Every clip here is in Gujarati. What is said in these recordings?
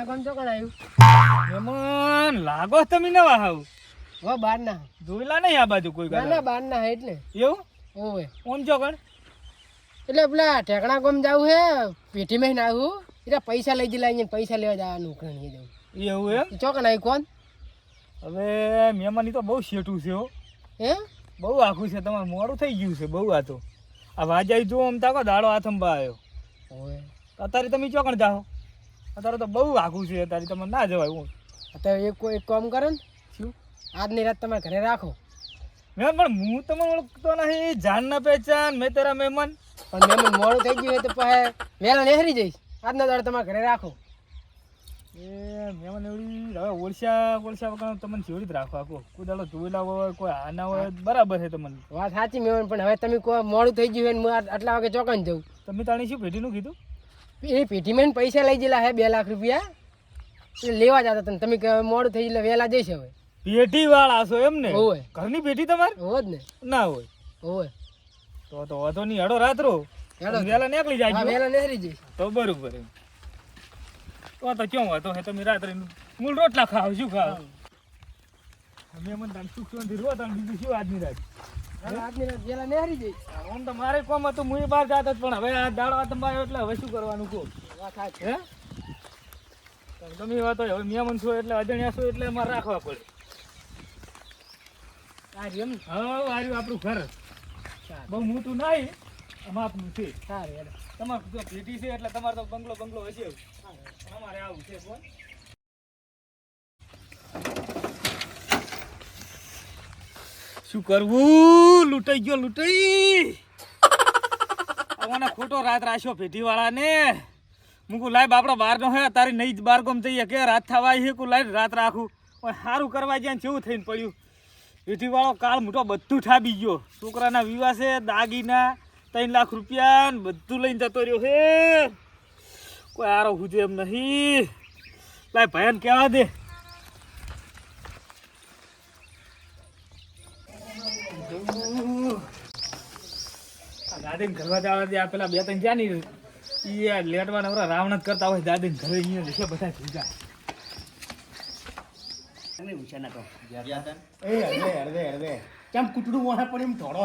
બોલો કોણ તો આવ્યું મહેમાન લાગો તમે નવા હાવ? હો બાર ના. જોયેલા નહીં આ બાજુ કોઈ ના ના બાર ના એટલે. એવું? ઓવે ઓમ જો કણ એટલે પેલા ઠેકણા કોમ જવું હે પેટીમાં ના આવું. એટલે પૈસા લઈ જલા લઈને પૈસા લેવા જવાનું ઉખરણીએ જવું. એવું એમ? ચોકણ આવ્યું કોણ? હવે મહેમાની તો બહુ શેઠું છે હો. હે? બહુ આખું છે તમારે મોડું થઈ ગયું છે બહુ આ તો. આ વાજાઈ જો આમ તાકો દાડો હાથંબા આવ્યો. અત્યારે તમે ચોકણ જાઓ. અત્યારે તો બહુ આઘું છે અત્યારે તમે ના જવાય હું અત્યારે એક એક કામ કરો ને શું આજની રાત તમારે ઘરે રાખો. મેં પણ હું તમને ઓળખતો નહીં જાન ના પહેચાન મેં તારા મહેમાન પણ મહેમાન મોડું થઈ ગયું હોય તો પછી વહેલા નેહરી જઈશ. આજના દાડે તમારે ઘરે રાખો. એ મહેમાન એવડી હવે ઓળશા ઓળશા વગર તમને જેવડી જ રાખો આખો. કોઈ દાડો જોયેલા હોય કોઈ આના હોય બરાબર છે તમને. વાત સાચી મહેમાન પણ હવે તમે મોડું થઈ ગયું હોય ને હું આટલા વાગે ચોકન જવું તમે તાણી શું પેઢીનું કીધું? એ પેટીમાં પૈસા લઈ ગયેલા હે બે લાખ રૂપિયા. એ લેવા જતા તને તમે મોડું થઈ એટલે વહેલા જઈશ હવે. પેટી વાળા છો એમ ને? હોય ઘરની પેઢી તમારે? હોત જ ને. ના હોય. હોય તો તો વાંધો નહીં હડો રાત્રો. વહેલા નીકળી જાય વહેલા નીકળી જઈશ. તો બરોબર તો તો ક્યાં વાતો હે તમે રાત્રે મૂળ રોટલા ખાવ શું ખાવ? અમે મને તાન સુખ શાંતિ રો બીજું શું આજની રાત આમ તો મારે કોમ હતું હું બહાર જાત પણ હવે આ દાડો આતંબાયો એટલે હવે શું કરવાનું કહો? હે? તમે વાત હોય હવે છો એટલે અજાણ્યા છો એટલે અમારે રાખવા પડે. એમ? હા આર્યું આપણું ઘર. બહુ મોટું નહીં આપનું છે. સારું. તમારે જો છે એટલે તમારે તો બંગલો બંગલો હશે. અમારે આવું છે કોણ શું કરવું? લૂંટાઈ ગયો, લૂંટાઈ. આવવાના ખોટો રાત રાખ્યો પેટી વાળાને મુકુ લાઈ બાપડો બાર નો હે, તારી નહીં બાર ગમ જઈએ. કે રાત થવા હે, કુ લાઈ રાત રાખું. પણ સારું કરવા જ્યાં કેવું થઈને પડ્યું. પેટી વાળો કાળ મોટો બધું ઠાબી ગયો. છોકરાના વિવાહ છે, દાગીના, ત્રણ લાખ રૂપિયા બધું લઈને જતો રહ્યો હે. કોઈ આરો હુજે એમ નહીં. લાય ભયન કહેવા દે. આ દાદીને ઘરવા જવા દે. પેલા બે ત્રણ જ્યાં ની એ લેટવા નવરા રાવણ જ કરતા હોય દાદી ઘરે અહીંયા જશે બધા ભેગા. ના કેમ કૂટડું મોઢા એમ ધોળો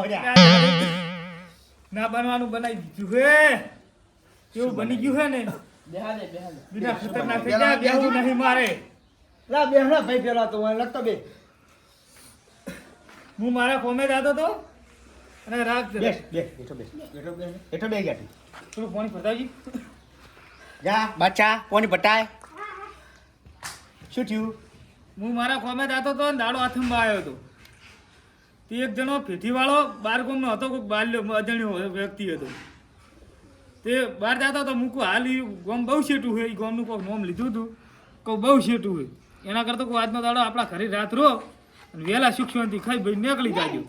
બનવાનું બનાવી દીધું હે કેવું બની ગયું હે ને? બીજા ખતરનાક થઈ ગયા નહીં મારે. લા બેહણા ભાઈ પેલા તો લગતો બે. હું મારા કોમે જતો તો? અને રાત બેસ બેસ બેઠો બેસ. બેઠો બેસ. બેઠો બે ગયા થોડું પાણી પતાવજી જા બચ્ચા કોની પટાય શું થયું? હું મારા કોમે જતો તો ને દાડો હાથમાં આવ્યો હતો. તે એક જણો પેઠીવાળો બાર ગોમનો હતો કોઈક બાલ્યો અજાણ્યો વ્યક્તિ હતો. તે બહાર જતો હતો મૂકું હાલ એ ગોમ બહુ શેટું હોય એ ગોમનું કોઈક નોમ લીધું હતું કહું બહુ શેટું હોય એના કરતાં કોઈ આજનો દાડો આપણા ઘરે રાત રહો અને વહેલા શિક્ષણથી ખાઈ ભાઈ નીકળી જાજો.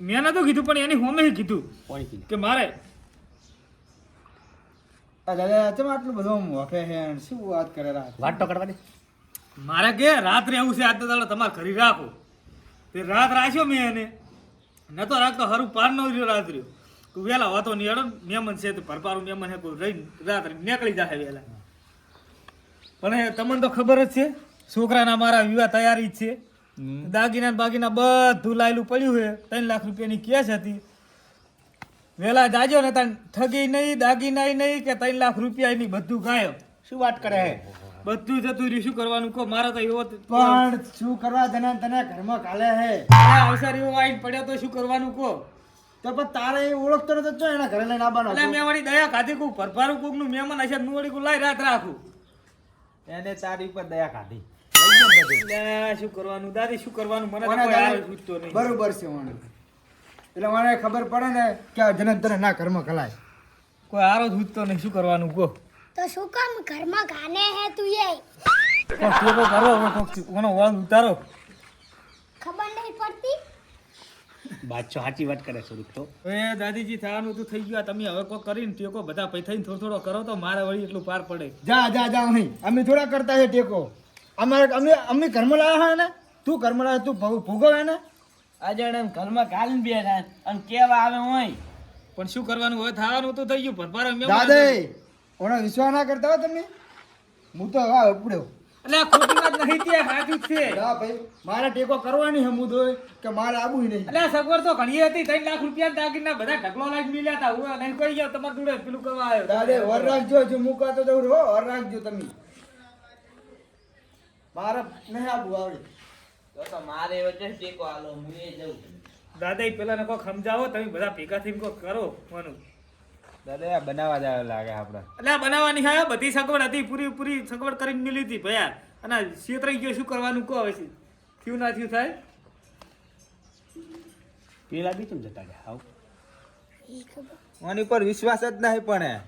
મેં નતું કીધું પણ એની હોમે કીધું કે મારે દાદા તમે આટલું બધું વખે છે શું વાત કરે વાત તો કરવા દે. મારે કે રાત્રે રહેવું છે આજનો દાડો તમારે ઘરે રાખો. તે રાત રાખ્યો મેં એને. નતો રાખતો હારું પાર ન રહ્યો રાત રહ્યો તું વહેલા વાતો નહીં મહેમાન છે તો ભરપારું મહેમાન હે કોઈ રહી રાત નીકળી જાય વહેલા પણ એ તમને તો ખબર જ છે છોકરાના મારા વિવાહ તૈયારી જ છે. દાગીના બાગીના બધું લાયેલું પડ્યું છે. ત્રણ લાખ રૂપિયાની કેસ હતી. વેલા જાજો ને તાન ઠગી નહીં દાગીના નહીં કે ત્રણ લાખ રૂપિયા ની બધું ગાયબ. શું વાત કરે હે? બધું જતું રહ્યું. શું કરવાનું? કહો મારા તો એવો પણ શું કરવા તને તને ઘરમાં કાલે હે? અવસર એવો આવીને પડ્યો તો શું કરવાનું કહો? તો પણ તારે એ ઓળખતો નતો તો એના ઘરે લઈને આવવાનો એટલે મેં વળી દયા ખાધી કું ભરપારું કુકનું મહેમાન હશે નું વળી કું લાઈ રાત રાખું. એને તારી ઉપર દયા એટલે શું કરવાનું? દાદી શું કરવાનું? મને નહીં. બરોબર છે મને એટલે મને ખબર પડે ને કે જનંતર ના કર્મ કલાય કોઈ આરો જ પૂછતો નહીં શું કરવાનું કહો. તો શું કામ ઘરમાં ગાને હે તું એ? કોક ટેકો કરો હવે કોક કોનો વાળ ઉતારો. ખબર નહીં પડતી? બાદશાહ સાચી વાત કરે છે તો એ દાદીજી થવાનું તો થઈ ગયું. તમે હવે કોઈ કરીને ટેકો બધા પૈ થઈને થોડો થોડો કરો તો મારે વળી એટલું પાર પડે. જા જા જા નહીં અમે થોડા કરતા છે ટેકો. અમારે અમે અમે ઘરમાં લાવ્યા હોય ને? તું ઘરમાં લાવ્યા તું ભોગ- ભોગવે ને અજાણે ઘરમાં કાલીન બે અને કેવા આવે હોય પણ શું કરવાનું? હવે થવાનું તો થઈ ગયું. ભરપારો અમે દાદા ઓના વિશ્વાસ ના કરતા હો તમે? હું તો હા ઉપડ્યો. એટલે આ ખોટી વાત નહીં ત્યાં સાચું છે. હા ભાઈ મારે ટેકો કરવાની હમું તો કે મારે આવું નહીં. એટલે સગવડ તો ઘણી હતી ત્રણ લાખ રૂપિયા દાગીના બધા ઢગલો લાગ મિલ્યા હતા. હું નહીં કહી ગયો તમારે જોડે પેલું કરવા આવ્યો. દાદા વર રાખજો જો મૂકાતો તો રહો વર રાખજો તમે. મારે નહીં આબુ આવડે તો તો મારે વચ્ચે ટેકો આલો હું એ જઉં દાદા ઈ પેલા કોક સમજાવો તમે બધા ભેગા થઈને કોક કરો માનું. દાદા આ બનાવવા જાય લાગે આપણે. એટલે આ બનાવવાની હા બધી સગવડ હતી પૂરી પૂરી સગવડ કરીને મિલી હતી ભયા. અને શેતરાઈ ગયો શું કરવાનું કહો હવે? થયું ના થયું થાય? પેલા બી તું જતા ગયા આવ. ઈ પર વિશ્વાસ જ નહીં પણ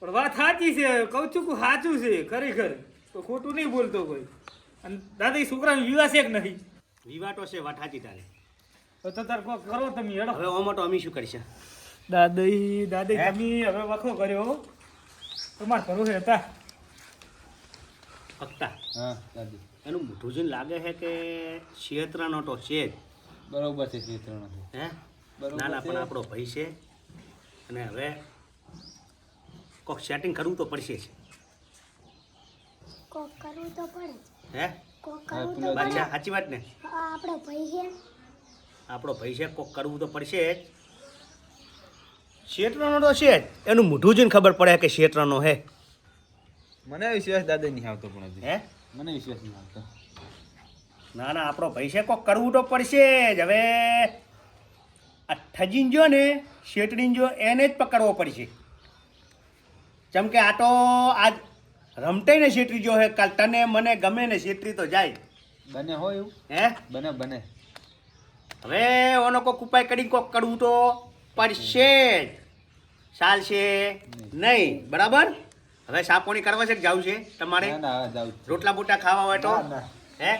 પણ વાત સાચી છે કહું છું કે સાચું છે ખરેખર. તો ખોટું નહીં બોલતો કોઈ. અને દાદા છોકરાનો વિવાહ છે કે નહીં? વિવાટો છે વાત સાચી તારે. તો તો તાર કોક કરો તમે હેડો. હવે ઓમટો અમી શું કરીશું? દાદી દાદી તમે હવે વખો કર્યો તમારે ભરું છે હતા ફક્તા હા દાદી. એનું મોઢું જોઈને લાગે છે કે ક્ષેત્રનો તો છે જ. બરોબર છે ચિત્રણ હે? બરોબર ના ના પણ આપણો ભાઈ છે. અને હવે કોક સેટિંગ કરવું તો પડશે જ. કોક કરવું તો પડે હે? કોક કરવું તો પડે સાચી વાત ને? આપણો ભાઈ છે. આપણો ભાઈ છે કોક કરવું તો પડશે જ. ક્ષેત્રનો તો છે જ. એનું મોઢું જોઈને ખબર પડે કે ક્ષેત્રનો હે. મને વિશ્વાસ દાદા નહીં આવતો પણ હે? મને વિશ્વાસ નહીં આવતો. ના ના આપણો ભાઈ છે કોક કરવું તો પડશે જ. હવે આ ઠજીન જો ને શેતડીન જો એને જ પકડવો પડશે. જેમ કે આ તો આજ રમતે ને શેતરી જો હે કાલ તને મને ગમે ને શેતરી તો જાય. બને હોય એવું? હે? બને બને. હવે ઓનો કોક ઉપાય કરી કોક કરવું તો પડશે જ. ચાલશે નહીં. બરાબર? હવે સાપોણી કરવા છે કે જવું છે તમારે. રોટલા બોટા ખાવા હોય તો. હે?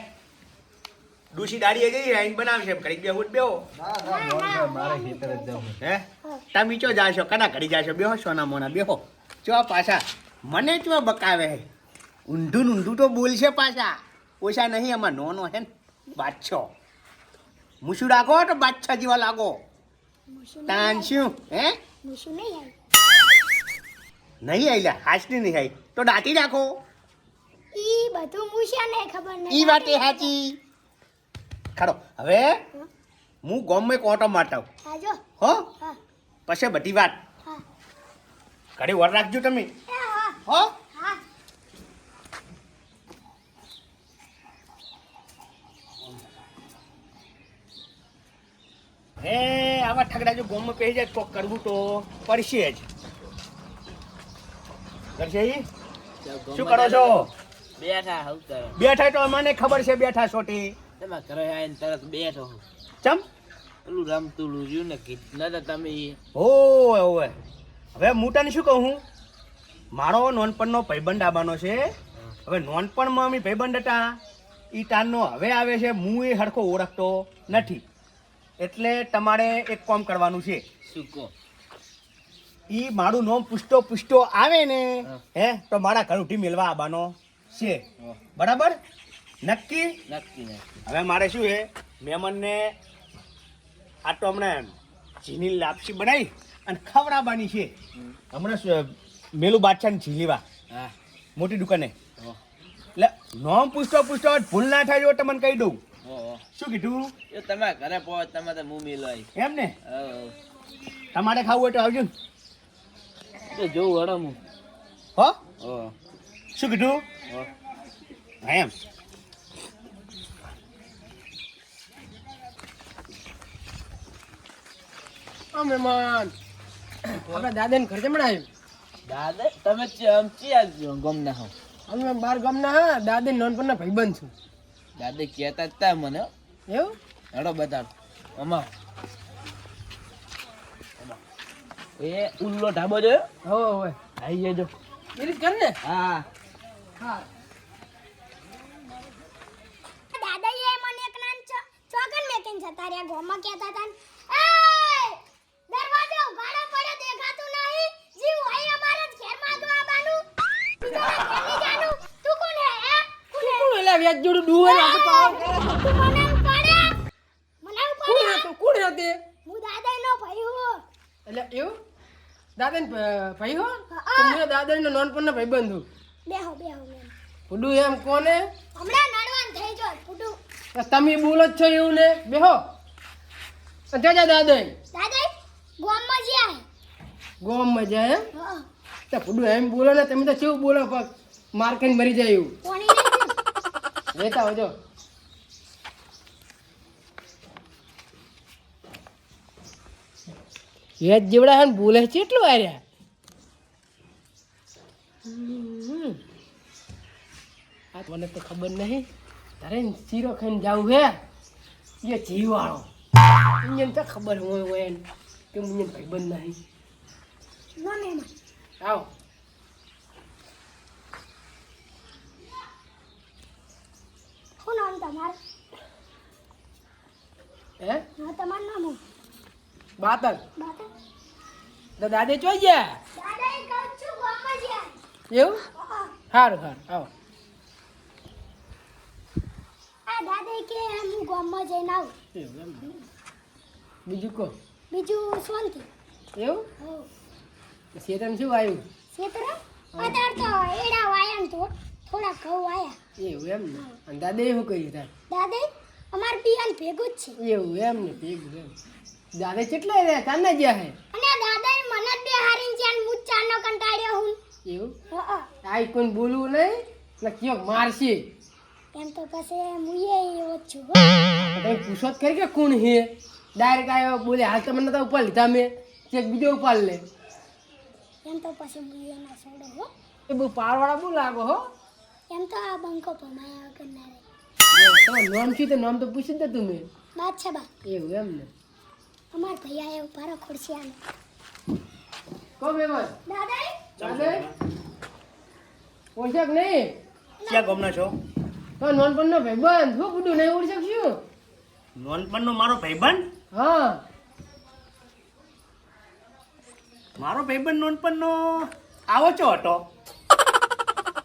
ડુસી દાડીએ જઈ રાઈન બનાવશે કરી. બે ઉઠ બેહો. મારે ખેતર જ જવું હે? તમે ચો જાશો? કના કરી જાશો? બેહો સોના મોના બેહો. ચો પાછા. મને ચો બકાવે? ઊંધું ને ઊંધું તો બોલશે પાછા. ઓછા નહીં આમાં નોનો હે ને બાદશો મૂછું રાખો તો બાદશાહ જેવા લાગો. તાન શું હે? નહીં આવ્યા હાસની નહીં થાય તો દાંતી રાખો. ઈ બધું મૂછ્યા ને ખબર નહીં ઈ વાતે સાચી ખરો હવે હું. ગોમે કોટો મારતા હા પછી બધી વાત. ઘડી વર રાખજો તમે. એ હા? હો હે આવા ઠગડા જો ગોમ પહેરી જાય તો કરવું તો પડશે જ. કરશે શું કરો છો? બેઠા હું કરો? બેઠા તો મને ખબર છે બેઠા છોટી તમે કરો આઈને તરત બેઠો ચમ? પેલું રમતું રહ્યું ને કીધું ન તમે ઓય હવે હું તને શું કહું? મારો નોનપણનો ભાઈબંધ આવવાનો છે. હવે નોનપણમાં અમે ભાઈબંધ હતા. એ તારનો હવે આવે છે. હું એ હરખો ઓળખતો નથી. એટલે તમારે એક કામ કરવાનું છે. શું કહો? એ મારું નામ પૂછતો પૂછતો આવે ને હા. તો મારા ઘર ઉઠી મેળવા આવવાનો છે. બરાબર? નક્કી? નક્કી હવે મારે શું છે? મહેમાનને આ તો હમણાં ઝીની લાપસી બનાવી અને ખવડાવવાની છે. હમણાં શું, મેલું બાદશાહ ઝીલીવા હા. મોટી દુકાને. હો, એટલે નોમ પૂછતો પૂછતો ભૂલ ના થાય જો તમને કહી દઉં. શું કીધું? એ તમે ઘરે પહોંચ તમે તો મૂમી લઈ એમ ને? તમારે ખાવું હોય તો આવજો ને. તો જોઉં હડો હું. હો? શું કીધું? એમ. ઓ મહેમાન. આપણા દાદાને ઘર જમણા આવ્યું. દાદા તમે ચમ ચિયા ગમ ના હો. અમે બાર ગામના હા દાદા નાનપણના ભાઈબંધ છું. દાદા કહેતા મને. એવું? હેડો બતાડ અમા એ ઉલ્લો ઢાબો જો હો હોય આવી જજો એ રીત કર ને. હા. હા. દાદાએ મને એક નાન ચોકન મેકિંગ જતા રહ્યા ગોમાં કહેતા હતા ને, "એય! દરવાજો ઉઘાડો પડ્યો દેખાતું નહીં જીવ હોય અમારા જ ઘેરમાં તો આવવાનું બીજાના ઘેર નહીં જાનું તું કોણ હે હે? કોણ વ્યાજ જોડું પાવ મને ઉપાડે મને ઉપાડે હતો? કોણ હતો? હું દાદાનો ભાઈ હું એટલે એવું? દાદા ભાઈ હો તમને દાદાનો દાદા ભાઈ બંધુ બેહો બેહો પુડુ એમ કોને? હમણાં નડવાન થઈ જો પુડુ. તો તમે બોલો જ છો એવું ને? બેહો. જજા દાદા દાદા ગોમમાં જ્યાં ગોમ મજા એમ હા? તો પુડુ એમ બોલો ને તમે તો કેવું બોલો પગ માર મરી જાય એવું. લેતા આવજો. એ જીવડા હે છે એટલું આર્યા. આ મને તો ખબર નહીં. તારે શીરો ખાઈને જાવું હે? એ જીવાળો એને તો ખબર હોય હોય કે મને ભાઈબંધ નહીં. આવો. શું નામ તમારું? હે? હા તમારું નામ બાતલ. બાતા તો દાદે ચોઈ ગયા? દાદા એ કહું છું ગોમમાં જ્યાં એવું? હા. સારું સારું આવો. આ દાદા કે હું ગામમાં જઈને આવું. એવું બીજું કો બીજું શાંતિ એવું? શેતન શું આવ્યું? ક્ષેત્ર અત્યારે તો એડા વાયન તો. થોડા ઘઉં આયા. એવું એમ ને? અને દાદા એવું કર્યું તાર? દાદા અમાર પિયાન ભેગું જ છે. એવું એમ ને ભેગું એમ. દાદા કેટલા રહ્યા? તાર જ્યાં હે? અને દાદા મને બે હારીને જ્યાં હું જ ચારનો કંટાળ્યો હું. એવું? હા આઈ કોણ બોલવું નહીં? ને કયો મારશે. એમ તો પછી હું એ એવો છું તમે પૂછો જ કરી કે કોણ હે? ડાયરેક્ટ આવ્યો બોલે હાલ તમને તો ઉપર લીધા મેં. ચેક બીજો ઉપર લે. એમ તો પછી હું એના છોડો હો. એ બહુ પારવાળા બહુ લાગો હો. એમ તો આ બંકો ભમાયા વગર ના રહે. નામ શું તો? નામ તો પૂછી દે તું મેં બાદશાહ બા એવું એમ ને. અમાર ભૈયા એ ઉભારો ખુરશી આને કો મેમન દાદા દાદા ઓળખાક નહીં? ક્યાં ગમના છો? તો નોનપણનો ભાઈબંધ. શું બધું નહીં ઓળખ શું? નોનપણનો મારો ભાઈબંધ? હા. મારો ભાઈબંધ નોનપણનો આવો છો હતો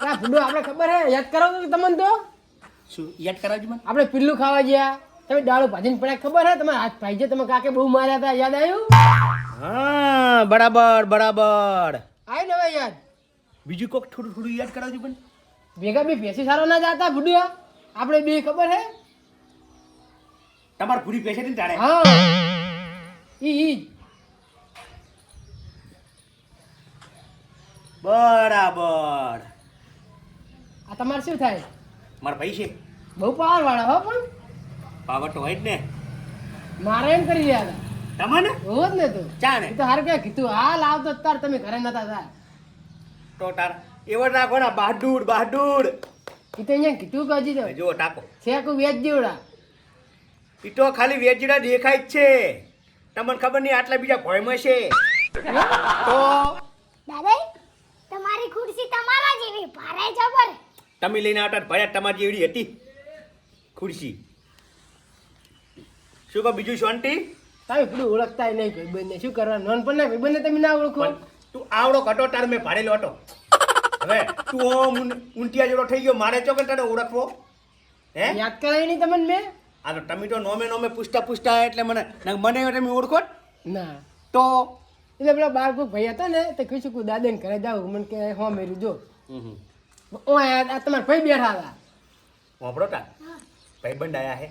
આ ફૂડો આપણે ખબર હે? યાદ કરો તો તમને તો. શું યાદ કરાવજો મને? આપણે પિલ્લું ખાવા ગયા. તમે દાળો ભાજીને પડ્યા ખબર હે? તમારા હાથ ભાઈ તમે કાકે બહુ માર્યા હતા યાદ આવ્યું? હા બરાબર બરાબર. આવ્યું ને હવે યાદ. બીજું કોક થોડું થોડું યાદ કરાવજો પણ ભેગા બી ભેસી સારો ના જાતા ફૂડો આપણે બે ખબર હે? તમારે પૂરી પેશે ને તારે? હા. ઈ ઈ. બરાબર. આ તમારે શું થાય? મારા ભાઈ છે. બહુ પાવર વાળા હો પણ. પાવર તો હોય જ ને. મારે એમ કરી રહ્યા હતા. તમને હોવો જ ને તો. ચા ને તો હારું ક્યાં કીધું હાલ આવતો તાર તમે ઘરે નતા હતા તો તાર એવો રાખો ને બહાદુર બહાદુર એ તો અહીંયા કીધું કે હજી તો. જો ટાકો. છે કુ વેચ જેવડા એ તો ખાલી વેચડા દેખાય જ છે. તમને ખબર નહીં આટલા બીજા ભયમાં છે. તો દાદા તમારી ખુરશી તમારા જેવી ભારે જબર. તમે લઈને આવતા ભર્યા તમારી જેવડી હતી. ખુરશી. શું કહો બીજું શાંતિ તમે પેલું ઓળખતા નહીં ભાઈબંધને. શું કરવા ભાઈ ભાઈબંધને તમે ના ઓળખો? તું આવડો કટો તાર મેં ભાડેલો હતો. હવે તું ઓમ ઊંટિયા જેવો થઈ ગયો મારે ચોકે તને ઓળખવો? હે? યાદ કરાવી નહીં તમને મેં? આ તો તમે તો નોમે નોમે પૂછતા પૂછતા એટલે મને મને તમે ઓળખો ના. તો? એટલે પેલા બાર ભાઈ હતા ને તો કહીશું કે દાદાને ઘરે જાવ મને કે હો મેરું જો. ઓ આ તમારા ભાઈ બેઠા હતા. વાપરો તા. ભાઈબંધ આયા હે.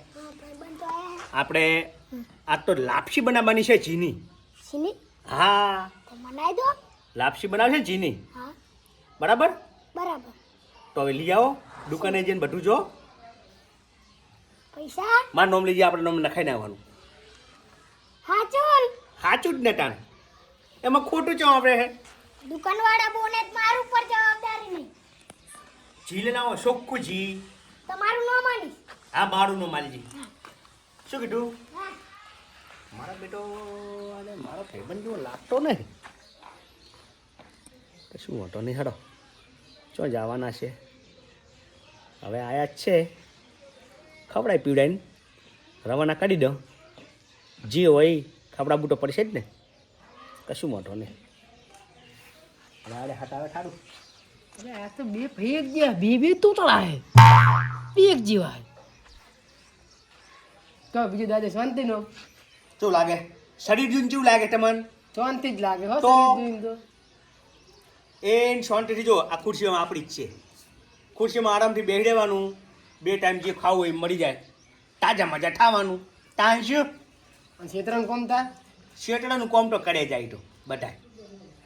આપણે આ તો લાપસી બનાવવાની છે ચીની સિની હા. તો દો. લાપસી બનાવશે ને ચીની હા. બરાબર? બરાબર. તો હવે લઈ આવો દુકાને જઈને બધું જો. પૈસા? મારું નામ લઈ જાય આપણે નામ લખાઈને આવવાનું હા ચલ. સાચું જ ને તાણે. એમાં ખોટું ચો આપણે હે દુકાનવાળા બોને મારું ઉપર જવાબદારી નહીં. જી આવો ચોખ્ખું જી તમારું નામ માલી હા મારું નામ માલજી શું કીધું? મારા બેટો અને મારો ભાઈબંધ જેવો લાગતો નહીં. કશું વાંધો નહીં હડો. ચો જવાના છે. હવે આયા જ છે. ખવડાય પીવડાઈને. રવાના કાઢી દો. જે હોય ખવડા બૂટો પડશે જ ને. કશું વાંધો નહીં. હવે હાથ આવે ઠાડું અરે આ તો બે ભાઈ એક ગયા બે બે તૂતળા હે. બે એક જેવા હે. કહો બીજું દાદા શાંતિ નો? શું લાગે? શરીર કેવું લાગે તમને? શાંતિ જ લાગે હો તો? એ શાંતિથી જો આ ખુરશીમાં આપણી જ છે. ખુરશીમાં આરામથી બેસડેવાનું બે ટાઈમ જે ખાવું હોય એ મળી જાય. તાજા મજા ખાવાનું. તાન શું અને છેતરાનું કોમ થાય શેટડાનું કોમ તો કરે જાય તો બધા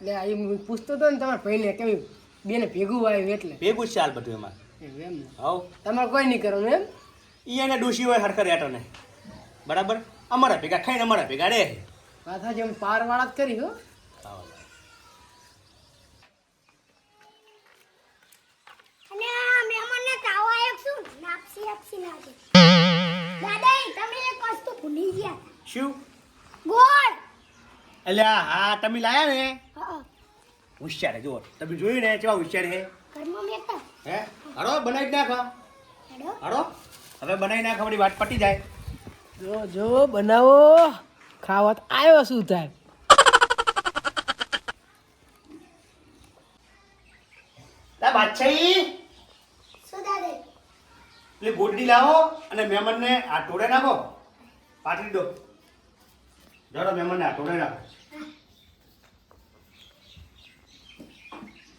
એટલે આ પૂછતો હતો ને તમારા ભાઈને કેવું બેને ભેગું આવ્યું એટલે. ભેગું જ ચાલ બધું એમાં. એમ ને. હવ. તમારે કોઈ નહીં કરવાનું એમ? ઈ એને ડોશી હોય હરખર હેઠો ને બરાબર? અમારા ભેગા ખાઈને અમારા ભેગા રે પાછા જેમ પાર વાળા જ કરી હો. શું? ગોળ. એટલે આ હા તમે લાયા ને? હા. હોશિયાર હે, જો તમે જોયું ને કેવા હોશિયાર હે હે? હડો બનાવી નાખો. હડો? હવે બનાવી નાખો આપણી વાત પટી જાય. જો જો બનાવો. ખાવત આવ્યો શું થાય લા બાદશાહી? શું દાદા? એટલે લાવો અને મહેમાનને આ ટોળે નાખો. પાટલી દો. જડો મહેમાનને આ ટોળે નાખો.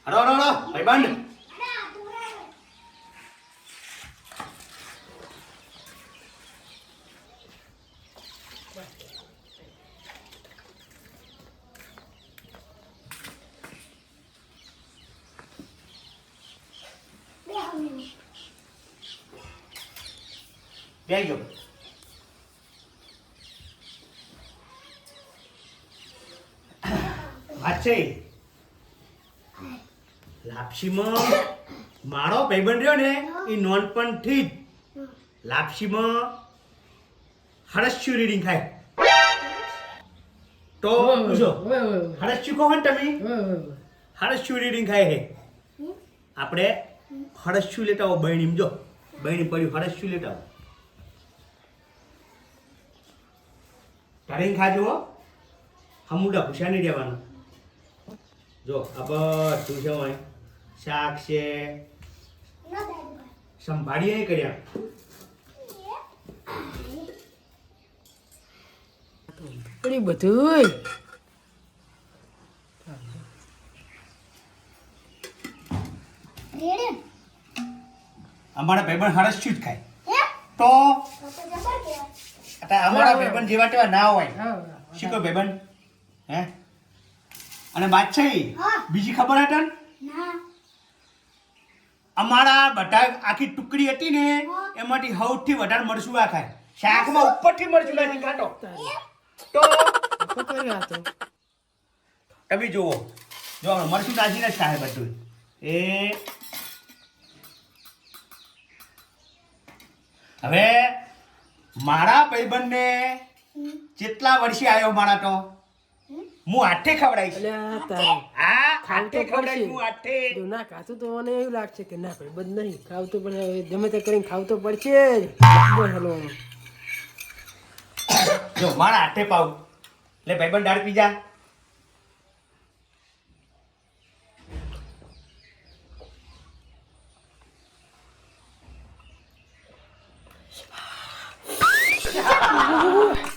હડો હડો હડો ભાઈબંધ ના તું બે હવે બેસજો બાદશાહી લાપસીમાં મારો ભાઈબંધ રહ્યો ને એ નોનપણથી જ. લાપસીમાં હરસ્યુ રીડિંગ ખાય તો પૂછો ઓય, ઓય, ઓય. હરસ્યુ કહો ને તમે. હરસ્યુ રીડિંગ ખાય હે. આપણે હરસ્યુ લેતા હો બહેણીમ જો. બહેણી પડ્યું હરસ્યુ લેતા હો ઢાળીને ખાજો હો? હમુડા ભૂસા નહીં દેવાનું જો આ બધું છે હોય શાક છે. સંભાળીએ નહીં કર્યા. બધું રેડે અમારા ભાઈબંધ હરસ્યુ જ ખાય. તો? અમારા ભાઈબંધ જેવા તેવા ના હોય. શીખો ભાઈબંધ. હે? અને બાદશાહી હા. બીજી ખબર હતા ના. અમારા બધા આખી ટુકડી હતી ને એમાંથી સૌથી વધારે મરચું ખાય શાકમાં ઉપરથી મરચું નાખી ખાતો તો તમે જુઓ. જો મરચું નાખીને જ ખાય બધું. એ. હવે મારા ભાઈબંધને જેટલા વર્ષે આવ્યો મારા તો? હું આઠે ખવડાવીશ હા ખાવું ખવડાવીશ હું હાથે જો ના ખાતું તો મને એવું લાગશે કે ના ભાઈ બંધ નહીં. ખાવું તો પણ હવે ગમે તે કરીને ખાવું તો પડશે જ. બોલ હલો જો મારા હાથે પાવ એટલે ભાઈબંધ દાળ પીજા.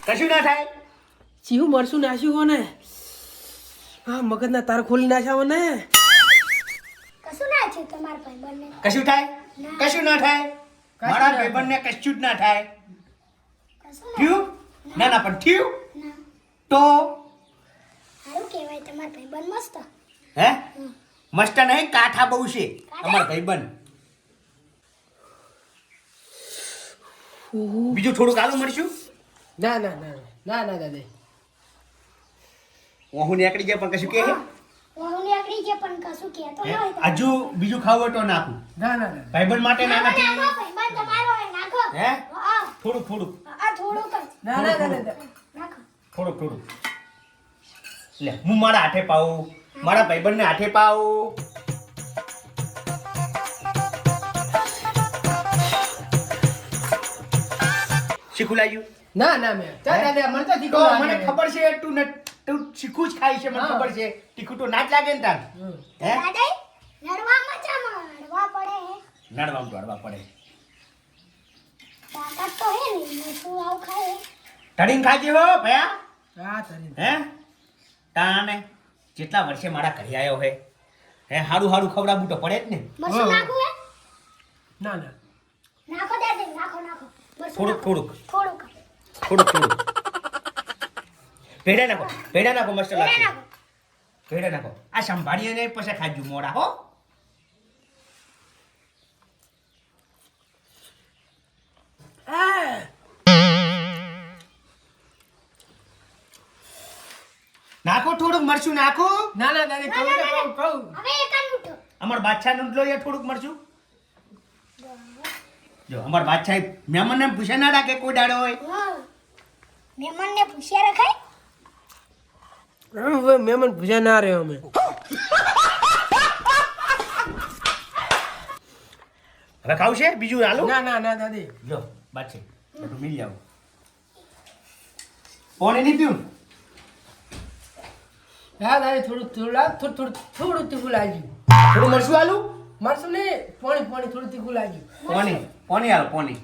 કશું ના થાય? ચીવું મરશું નાશ્યું હો ને હા મગજના તાર ખોલી નાખ્યા હો ને કશું ના છે તમારા ભાઈબંધને કશું થાય? કશું ના થાય? મારા ભાઈબંધને કશું જ ના થાય. કશું ના થયું? ના ના પણ થયું? તો? સારું કહેવાય તમારા ભાઈબંધ મસ્ત. હે? મસ્ત નહીં કાઠા બહુ છે અમારા ભાઈબંધ. બીજું થોડુંક આલુ મળશું. ના ના ના ના ના દાદા હું નીકળી જાય પણ કશું કે હું નીકળી છે પણ કશું કે ના હજુ બીજું ખાવું હોય તો નાખું ના ના ના ભાઈબંધ માટે ના નાખો, ભાઈબંધ તમારો હોય, નાખો. હે? થોડું થોડુંક આ થોડું કર ના ના ના નાખો. થોડું થોડું લે હું મારા હાથે પાઉં મારા ભાઈબંધને હાથે પાઉં શીખું લાગ્યું? ના ના મેં. ચાલ હે? દાદા મને તો તો મને ખબર છે તું ને તું શીખું જ ખાય છે મને ખબર છે. તીખું તો ના જ લાગે ને તાર. હે? નડવા નડવામાં ચામાં નડવા પડે. નડવા દોડવા પડે. તાકાત તો હે ને તું આવ ખાય? તડીન ખાજે હો ભયા. હા તડીન હે? તાને જેટલા વર્ષે મારા ઘરે આવ્યો હે હે હારું હારું ખવડા બૂટો પડે જ ને. મરસું નાખું હે? ના ના. નાખો દે નાખો નાખો. થોડુંક થોડુંક. થોડુંક. થોડુંક થોડુંક. ભેડા નાખો ભેડા નાખો મસ્ટર લાગશે નાખો. ભેડા નાખો. આ સંભાળીને પછી ખાજો મોડા હો. નાખો થોડુંક મરચું નાખો. ના ના દાદી કહું કહું કહું. હવે એકાદ મુઠ્ઠો અમાર બાદશાહનું લો થોડુંક મરચું. જો અમાર બાદશાહ મહેમાન ને પૂછે ના રાખે કોઈ દાડો હોય. મહેમાન ને પૂછ્યા રખાય હવે મહેમાન ભૂજા ના રહ્યો અમે. હવે છે બીજું હાલો? ના ના ના દાદી. જો બાદશાહ બધું મિલી આવું. પાણી નહીં પીવું? હા દાદી થોડું થોડું થોડું થોડું થોડું તીખું લાગ્યું થોડું મરચું આલું? મારશું ને પાણી પાણી થોડું તીખું લાગ્યું પાણી પાણી આલો પાણી.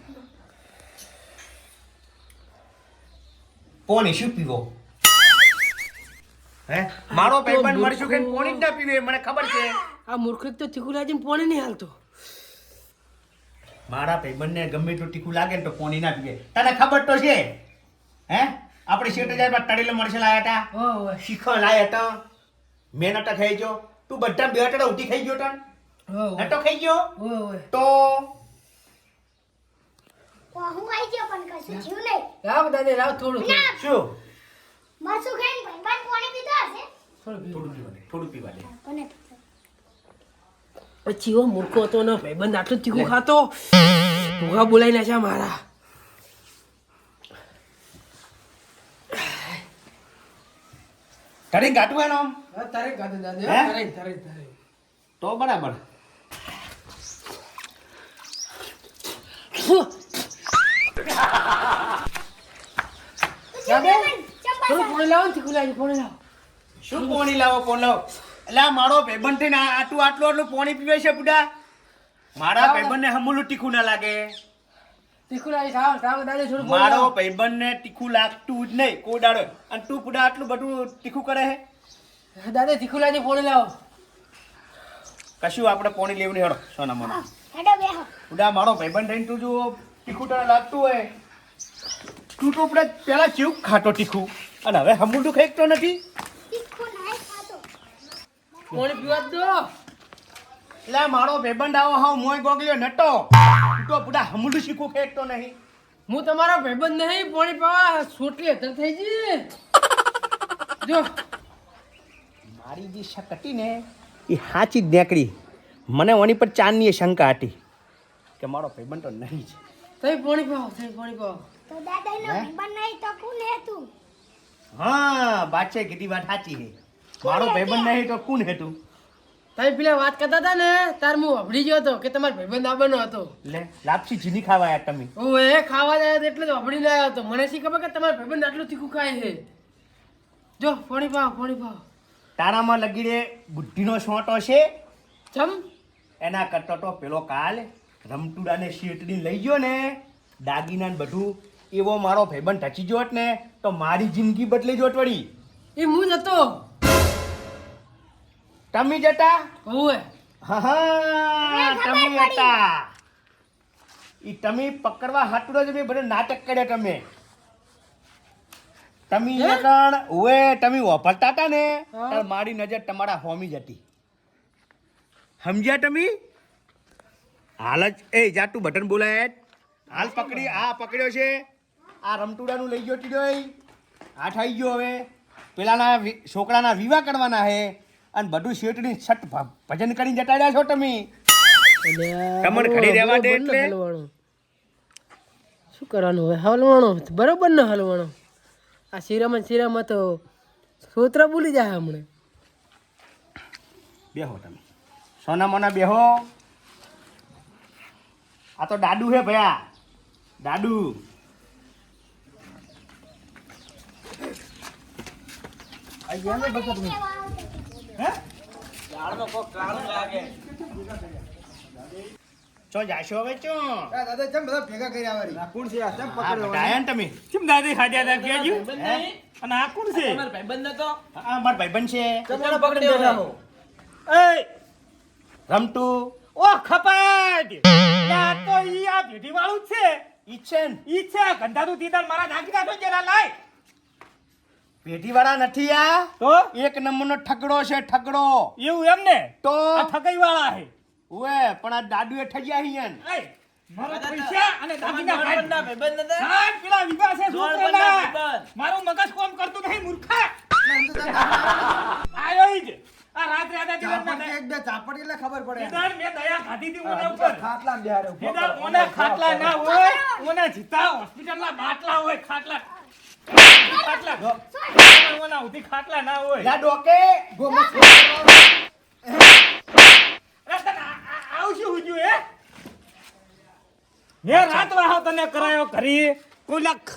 પાણી શું પીવો? હે? મારો ભાઈબંધ મરશું કે જ ના પીવે મને ખબર છે. આ મૂર્ખ તો લાગીને પાણી નહીં હાલતો. મારા ભાઈબંધને ગમે તો તીખું લાગે ને તો પોણી ના પીવે. તને ખબર તો છે? હે? આપણે શેઠ હજાર પર તળેલો મરશે લાયા હતા શીખણ લાયા હતા મેં ખાઈ ગયો. તું બધા બે અટડા ઉઠી ખાઈ ગયો તન. નતો ખાઈ ગયો? તો? હું આવી ગયો પણ કશું જીવ નહીં. રાવ દાદા રાવ થોડું શું? મરસું ખાઈને ભાઈબંધ પાણી પીધો હશે? થોડું પીવું. થોડું પીવા થોડું પીવા દે કોને પછી ઓ મૂર્ખો હતો ને ભાઈબંધ આટલું તીખું ખાતો. ભૂખા બોલાઈ નાખ્યા મારા. તારે ગાંઠું એનો? તારે ગાધું દાદી. તારે તારે તારે. તો બરાબર. દાદી? થોડું પાણી લાવો ને તીખું લાગ્યું પાણી લાવો. શું પોણી લાવો પોણ લાવો? એટલે આ મારો ભાઈબંધ થઈને આટલું આટલું આટલું પોણી પીવે છે બુડા. મારા ભાઈબંધને હમુલું તીખું ના લાગે. તીખું લાવી ખાવ ખાવ દાદી થોડું પાણી મારો લાવો. ભાઈબંધને તીખું લાગતું જ નહીં કોઈ દાડો. અને તું બુડા આટલું બધું તીખું કરે છે દાદી તીખું લાવી પાણી લાવો. કશું આપણે પોણી લેવું નહીં હેડો સોના મોના હેડો મારો ભાઈબંધ થઈને તું જો તીખું તને લાગતું હોય. તું તો આપણે પેલા ચેવું ખાટો તીખું અને હવે હમુંડું ખાઈતો નથી. કોણ પીવા દો? એટલે મારો ભેબંડ આવો હાવ મોય ગોગલ્યો નટો. તો બુડા હમુંડું શીખું ખાઈતો નહીં. હું તમારો ભેબંધ નહીં પાણી પાવા સોટલી હતર થઈ જઈ જો. મારી જે શક હતી ને એ સાચી જ નીકળી. મને ઓની પર ચાંદની શંકા હતી કે મારો ભેબંડ તો નહીં છે તમે પાણી પાવ તઈ પાણી પાવ તો દાદાનો ભેબંડ નહીં તો હે તું હા બાદશાહ કીધી વાત સાચી છે. મારો ભાઈબંધ નહીં તો કોણ હેતું તમે પેલા વાત કરતા હતા ને તાર હું અભડી ગયો હતો કે તમારો ભાઈબંધ આવવાનો હતો. લે લાપસી જીની ખાવા આયા તમે. ઓ એ ખાવા જાય એટલે જ અભડી લાયો હતો. મને શી ખબર કે તમારો ભાઈબંધ આટલું તીખું ખાય છે? જો ફોણી પાવ ફોણી પાવ. તારામાં લગી રે બુદ્ધિનો સોંટો છે? ચમ? એના કરતો તો પેલો કાલ રમતુડાને શેટડી લઈ ગયો ને દાગીના બધું એવો મારો ભાઈબંધ ટચી જોત ને તો મારી જિંદગી બદલી જોત વળી. એ હું જતો તમે જતા? ઓવે હા હા તમે હતા. ઈ તમે પકડવા હાટુડો જ મેં બધું નાટક કર્યા તમે. તમે હે? ઓએ તમે વાપરતા હતા ને. મારી નજર તમારા હોમી જ હતી. સમજ્યા તમે? હાલ જ એ જાતું બટન બોલાય. હાલ પકડી આ પકડ્યો છે. આ રમતુડાનું લઈ ગયો ટીડોય આ થઈ ગયો હવે. પેલાના છોકરાના વિવાહ કરવાના હે. અને બધું શેઠની છટ ભજન કરીને જતા રહ્યા છો તમે. તમને ઘડી રહેવા દે એટલે? શું કરવાનું હવે? હલવાણો બરોબર ને હલવાણો. આ શીરામાં શીરામાં તો સૂત્ર ભૂલી જાય હમણે. બેહો તમે. સોના મોના બેહો. આ તો દાદુ હે ભયા. દાદુ. ચો જાશો હવે ચો? દાદા ચમ બધા ભેગા કર્યા વાળી? કોણ છે આ? ચમ પકડ્યો બધાયા તમે? કેમ દાદી ખાધ્યા હતા કહેજો અને આ કોણ છે? તમારો ભાઈબંધ નતો? આ મારા ભાઈબંધ છે. ચમ ઓલા પકડી બેઠા હો. એ! રમટુ. ઓ ખપાટ! આ તો ઈ આ ભેટી વાળું જ છે ઈચ્છે ઈચ્છે ગંધા તું તીધર મારા નાખી નાખો જરા લાય. પેઢીવાળા નથી આ? તો? એક નંબરનો ઠગડો છે ઠગડો. એવું એમ ને તો? આ ઠગાઈ વાળા છે. ઓએ પણ આ દાદુએ ઠગ્યા હિયન એ મારા પૈસા અને દાગીના ભાઈબંધના ભાઈબંધ હા, પેલા વિવાહ છે છોકરાના. મારું મગજ કોમ કરતું નહીં મૂર્ખા. આયો જ. આ રાત દિવસ ચાપડ એક બે ચાપડ એટલે ખબર પડે. નિદાન મેં દયા ખાધી હતી ઓના ઉપર. ખાટલા બેહાડ્યો નિદાન ઓના ખાટલા ના હોય ઓના જીતા હોસ્પિટલના બાટલા હોય ખાટલા. ખાટલા. ના હોય. ડોકે તને આ- આ- આવું શું હુજ્યું હે? મેં રાત વાહો તને કરાયો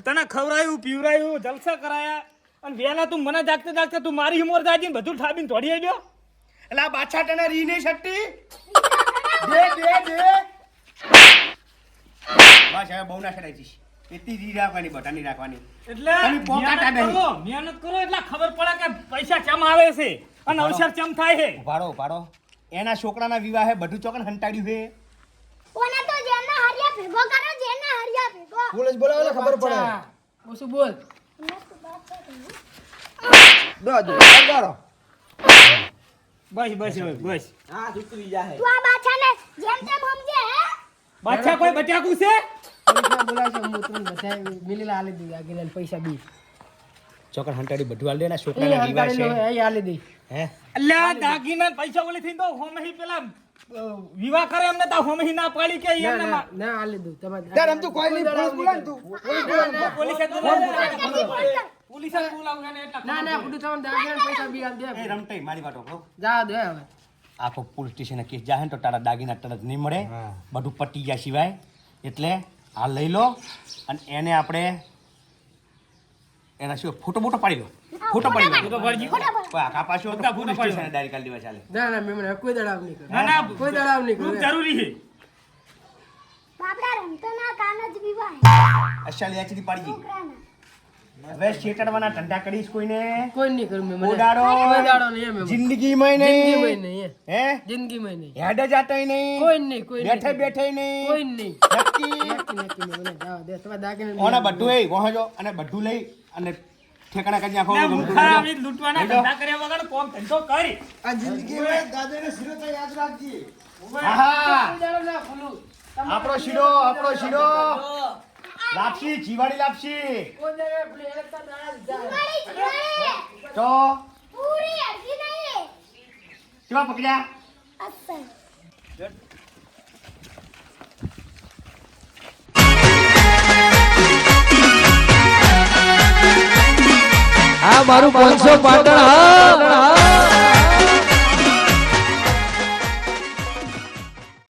તને ખવરાયું પીવરાયું જલસા કરાયા. અને વેલા તું મને જાગતે જાગતે તું મારી હિમોર જાગીને બધું ઠાબીને તોડી આવ્યો? એટલે આ બાછા તને રી નહીં શકતી? દે દે દે. બસ હવે બહુ ના છડાઈ જઈશ એટલી રી રાખવાની બટાની રાખવાની. એટલે મહેનત કરો એટલે ખબર પડે કે પૈસા ચમ આવે છે અને અવસર ચમ થાય છે. ઉભાડો ઉભાડો એના છોકરાના વિવાહે બધું ચોકન હંટાડ્યું છે ઓને તો જેના હરિયા ભેગો કરો જેના હરિયા ભેગો. પોલીસ બોલાવે એટલે ખબર પડે. ઓછું બોલ. દો દો લગાડો બસ બસ બસ. હાથ ઉતરી જાહે. તું આ બાછાને જેમ તેમ સમજે હે? બાદશાહ કોઈ બચાકું છે? પોલીસમાં બોલાવશે હું તમને બધા મિલી આલી દઈ આગળ પૈસા બી. ચોકન હંટાડી બધું હાલ દે એના વિવાહ છે. એ આલી દઈ. હે? અલ્યા દાગીના પૈસા ઓલી થઈ તો હોમહી પેલા વિવાહ કરે એમને તો હોમહી ના પાડી કે એમને ના ના દઉં. તમારે તાર આમ તો કોઈ નહીં પોલીસ બોલાવે તું. પોલીસ બોલાવે. ને. પોલીસે બોલાવ્યા. પોલીસે બોલાવ્યા ને એટલા ના ના બધું તમને દાગીના પૈસા બી આલ એ દે મારી વાત જા દે હવે. આખો પોલીસ સ્ટેશન કેસ જાહે તો તારા દાગીના તરત નહીં મળે. બધું પટી ગયા સિવાય. એટલે આ લઈ લો અને એને આપણે એના સિવાય ફોટો મોટો પાડી લો ફોટો પાડી લો ફોટો પાડી આખા પાછો બધા ફોટો પાડી લો. ડાયરી કાઢી દેવા ચાલે. ના ના મેમ કોઈ દડાવ નહીં ના ના કોઈ દડાવ નહીં કરે. જરૂરી છે. બાપડા રમતના કાન જ વિવાહ અશાલી આચરી પાડી છોકરાના. હવે શેટડવાના ધંધા કરીશ કોઈને? કોઈ નહીં કરું મેં ઉડાડો. ઉડાડો. નહીં એમ. જિંદગીમાં જિંદગીમાં નહીં. હે? જિંદગીમાં નહીં. હેડ જાતોય નહીં. કોઈ નહીં કોઈ નહીં. બેઠે બેઠે નહીં. કોઈ નહીં. નક્કી? નક્કી નક્કી મને જાવ દે. તમે દાગીના ઓને બધું એ વહજો અને બધું લઈ અને ઠેકાણા કરી નાખો. લૂંટવાના ધંધા કર્યા વગર કોમ ધંધો કરી. આ જિંદગીમાં દાદાને શિરો યાદ રાખજે. ભૂલું. આપણો શીરો આપણો શીરો. લાપસી જીવાડી લાપસી. તો? પૂરી અડધી નહીં. કેવા પકડ્યા? અસર આ મારું પાંચસો પાટણ હા.